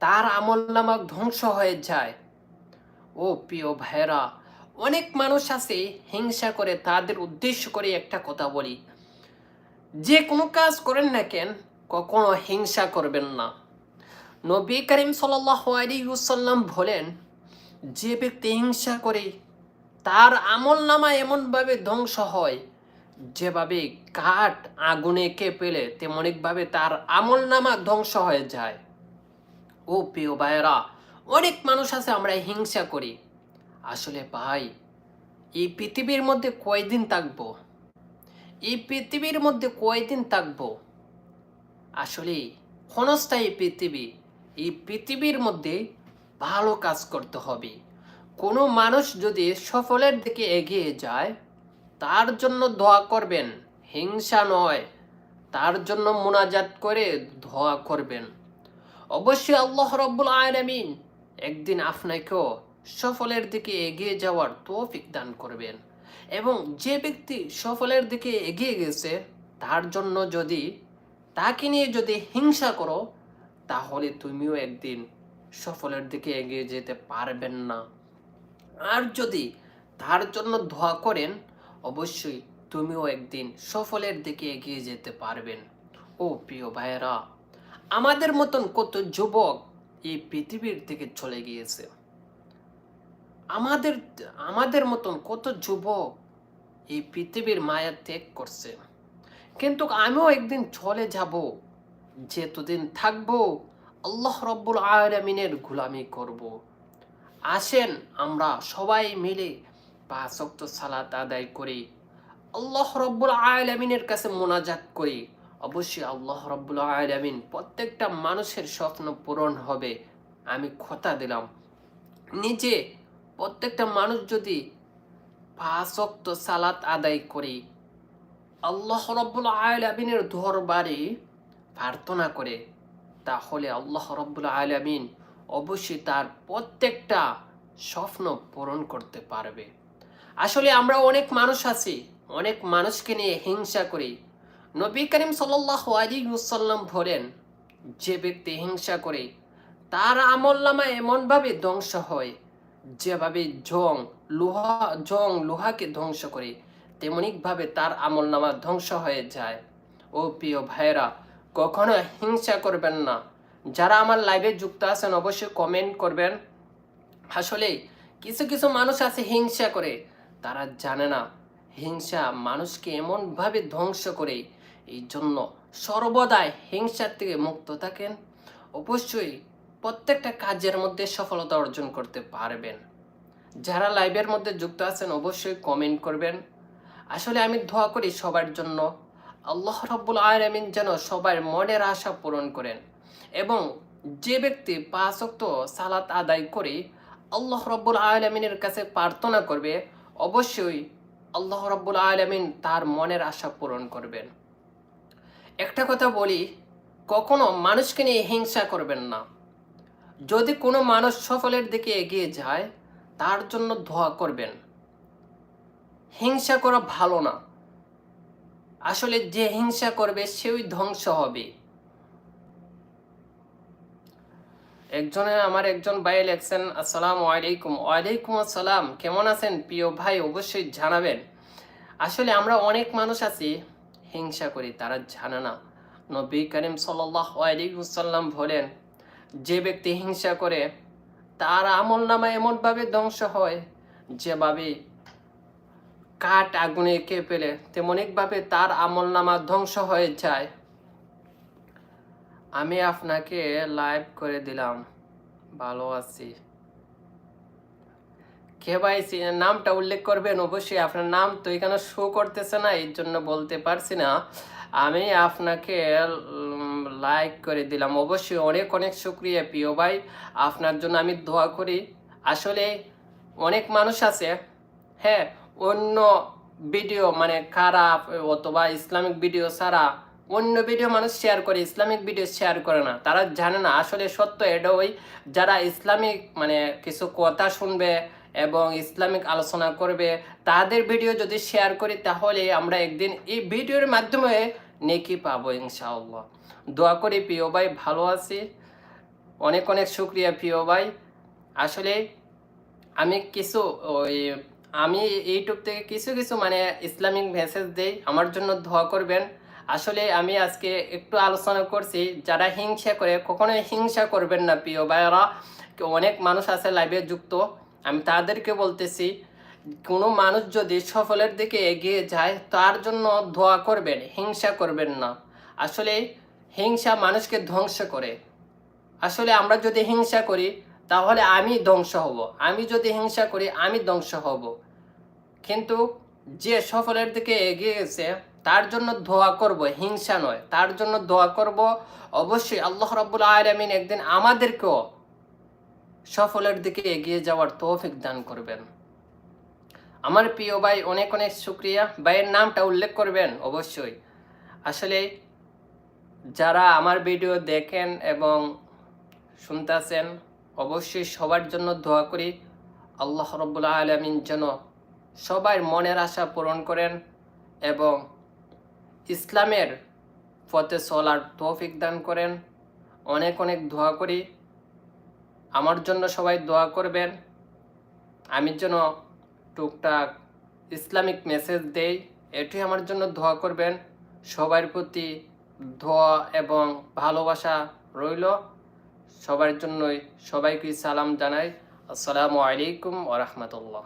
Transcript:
তার আমল নামাক ধ্বংস হয়ে যায়। ও প্রিয় ভাইরা অনেক মানুষ আছে হিংসা করে তাদের উদ্দেশ্য করে একটা কথা বলি। যে কোনো কাজ করেন না কেন, কখনো হিংসা করবেন না। নবী করিম আলিউসাল্লাম বলেন, যে ব্যক্তি হিংসা করে, তার আমল নামা এমনভাবে ধ্বংস হয়, যেভাবে কাঠ আগুনে কে পেলে তেমনিকভাবে তার আমল নামা ধ্বংস হয়ে যায়। ও প্রিয় ভাইয়েরা, অনেক মানুষ আছে আমরা হিংসা করি। আসলে ভাই, এই পৃথিবীর মধ্যে কয়দিন থাকব? এই পৃথিবীর মধ্যে কয়দিন থাকব? আসলে ক্ষণস্থায়ী পৃথিবী, এই পৃথিবীর মধ্যে ভালো কাজ করতে হবে। কোনো মানুষ যদি সফলের দিকে এগিয়ে যায়, তার জন্য দোয়া করবেন, হিংসা নয়। তার জন্য মোনাজাত করে দোয়া করবেন। অবশ্যই আল্লাহ রব্বুল আলামিন একদিন আপনাকেও সফলের দিকে এগিয়ে যাওয়ার তৌফিক দান করবেন। এবং যে ব্যক্তি সফলের দিকে এগিয়ে গেছে, তার জন্য যদি তাকে নিয়ে যদি হিংসা করো, তাহলে তুমিও একদিন সফলের দিকে এগিয়ে যেতে পারবেন না। আর যদি তার জন্য দোয়া করেন, অবশ্যই তুমিও একদিন সফলের দিকে এগিয়ে যেতে পারবেন। ও প্রিয় ভাইয়েরা আমাদের মতন কত যুবক এই পৃথিবীর থেকে চলে গিয়েছে? আমাদের আমাদের মতন কত যুবক এই পৃথিবীর মায়া ত্যাগ করছে? কিন্তু আমিও একদিন চলে যাব, যেতদিন থাকব আল্লাহ রব্বুল আলমিনের গুলামি করব। আসেন আমরা সবাই মিলে পাঁচ সালাত আদায় করি, আল্লাহ রব্বুল আলমিনের কাছে মোনাজাত করি। অবশ্যই আল্লাহ রব্বুল আলমিন প্রত্যেকটা মানুষের স্বপ্ন পূরণ হবে। আমি কথা দিলাম। নিজে প্রত্যেকটা মানুষ যদি পাঁচ সালাত আদায় করি, আল্লাহ রব্বুল আলমিনের দরবারে প্রার্থনা করে, তাহলে আল্লাহ রব্বুল আলমিন অবশ্যই তার প্রত্যেকটা স্বপ্ন পূরণ করতে পারবে। আসলে আমরা অনেক মানুষ আছি, অনেক মানুষকে নিয়ে হিংসা করি নবী করিম সাল্লাহ আলী বলেন, যে ব্যক্তি হিংসা করে, তার আমল নামা এমনভাবে ধ্বংস হয়, যেভাবে জং, লোহা, জং, লোহাকে ধ্বংস করে, তেমনিকভাবে তার আমল নামা ধ্বংস হয়ে যায়। ও প্রিয় ভাইয়েরা, কখনো হিংসা করবেন না। যারা আমার লাইভে যুক্ত আছেন, অবশ্যই কমেন্ট করবেন। আসলে কিছু কিছু মানুষ আছে হিংসা করে, তারা জানে না হিংসা মানুষকে এমনভাবে ধ্বংস করে এই জন্য সর্বদাই হিংসার থেকে মুক্ত থাকেন। অবশ্যই প্রত্যেকটা কাজের মধ্যে সফলতা অর্জন করতে পারবেন। যারা লাইভের মধ্যে যুক্ত আছেন, অবশ্যই কমেন্ট করবেন। আসলে আমি দোয়া করি সবার জন্য। আল্লাহ রব্বুল আলমিন যেন সবার মনের আশা পূরণ করেন এবং যে ব্যক্তি পাঁচ অক্ত সালাত আদায় করে আল্লাহ রব্বুল আলমিনের কাছে প্রার্থনা করবে, অবশ্যই আল্লাহ রব্বুল আলমিন তার মনের আশা পূরণ করবেন। একটা কথা বলি, কখনো মানুষকে নিয়ে হিংসা করবেন না। যদি কোনো মানুষ সফলের দিকে এগিয়ে যায়, তার জন্য দোয়া করবেন। হিংসা করা ভালো না। আসলে যে হিংসা করবে সেই ধ্বংস হবে। একজনে আমার একজন ভাই লেখছেন, আসসালামু আলাইকুম। ওয়ালাইকুম আসসালাম। কেমন আছেন? প্রিয় ভাই, অবশ্যই জানাবেন। আসলে আমরা অনেক মানুষ আছি হিংসা করি, তারা জানে না। নবী করিম আলাইকুসাল্লাম বলেন, যে ব্যক্তি হিংসা করে, তার আমল নামা এমনভাবে ধ্বংস হয়, যেভাবে কাঠ আগুনে কে পেলে তেমনিকভাবে তার আমল নামা ধ্বংস হয়ে যায়। আমি আপনাকে লাইভ করে দিলাম। ভালো আছি। কে ভাই সি- নামটা উল্লেখ করবেন? অবশ্যই আপনার নাম তো এখানে শো করতেছে না এই জন্য বলতে পারছি না। আমি আপনাকে লাইক করে দিলাম। অবশ্যই অনেক অনেক শুক্রিয়া প্রিয় ভাই। আপনার জন্য আমি দোয়া করি। আসলে অনেক মানুষ আছে হ্যাঁ অন্য ভিডিও মানে খারাপ অথবা ইসলামিক ভিডিও ছাড়া অন্য ভিডিও মানুষ শেয়ার করে, ইসলামিক ভিডিও শেয়ার করে না। তারা জানে না, আসলে সত্য এটা ওই যারা ইসলামিক মানে কিছু কথা শুনবে এবং ইসলামিক আলোচনা করবে, তাদের ভিডিও যদি শেয়ার করি, তাহলে আমরা একদিন এই ভিডিওর মাধ্যমে নেকি পাবো ইনশাআল্লাহ। দোয়া করি প্রিয় ভাই, ভালো আছি। অনেক অনেক শুক্রিয়া প্রিয় ভাই। আসলে আমি কিছু ওই, আমি ইউটিউব থেকে কিছু কিছু মানে ইসলামিক মেসেজ দেই, আমার জন্য দোয়া করবেন। আসলে আমি আজকে একটু আলোচনা করছি, যারা হিংসা করে, কখনোই হিংসা করবেন না প্রিয় ভাইয়েরা। অনেক মানুষ আছে লাইভে যুক্ত। আমি তাদেরকে বলতেছি, কোনো মানুষ যদি সফলের দিকে এগিয়ে যায়, তার জন্য দোয়া করবেন, হিংসা করবেন না। আসলে হিংসা মানুষকে ধ্বংস করে। আসলে আমরা যদি হিংসা করি, তাহলে আমি ধ্বংস হব। আমি যদি হিংসা করি, আমি ধ্বংস হব। কিন্তু যে সফলের দিকে এগিয়ে গেছে, তার জন্য দোয়া করব, হিংসা নয়। তার জন্য দোয়া করব, অবশ্যই আল্লাহ রাব্বুল আলামিন একদিন আমাদেরকেও সফলের দিকে এগিয়ে যাওয়ার তৌফিক দান করবেন। আমার প্রিয় ভাই, অনেক অনেক শুক্রিয়া। ভাইয়ের নামটা উল্লেখ করবেন অবশ্যই। আসলে যারা আমার ভিডিও দেখেন এবং শুনতেছেন, অবশ্যই সবার জন্য দোয়া করি। আল্লাহ রব্বুল্লা আলমিন যেন সবার মনের আশা পূরণ করেন এবং ইসলামের পথে চলার তৌফিক দান করেন। অনেক অনেক দোয়া করি। আমার জন্য সবাই দোয়া করবেন। আমি যেন টুকটাক ইসলামিক মেসেজ দেই এটি আমার জন্য দোয়া করবেন। সবার প্রতি দোয়া এবং ভালোবাসা রইল। সবার জন্যই সবাইকে সালাম জানাই। আসসালামু আলাইকুম ওরহমতুল্লাহ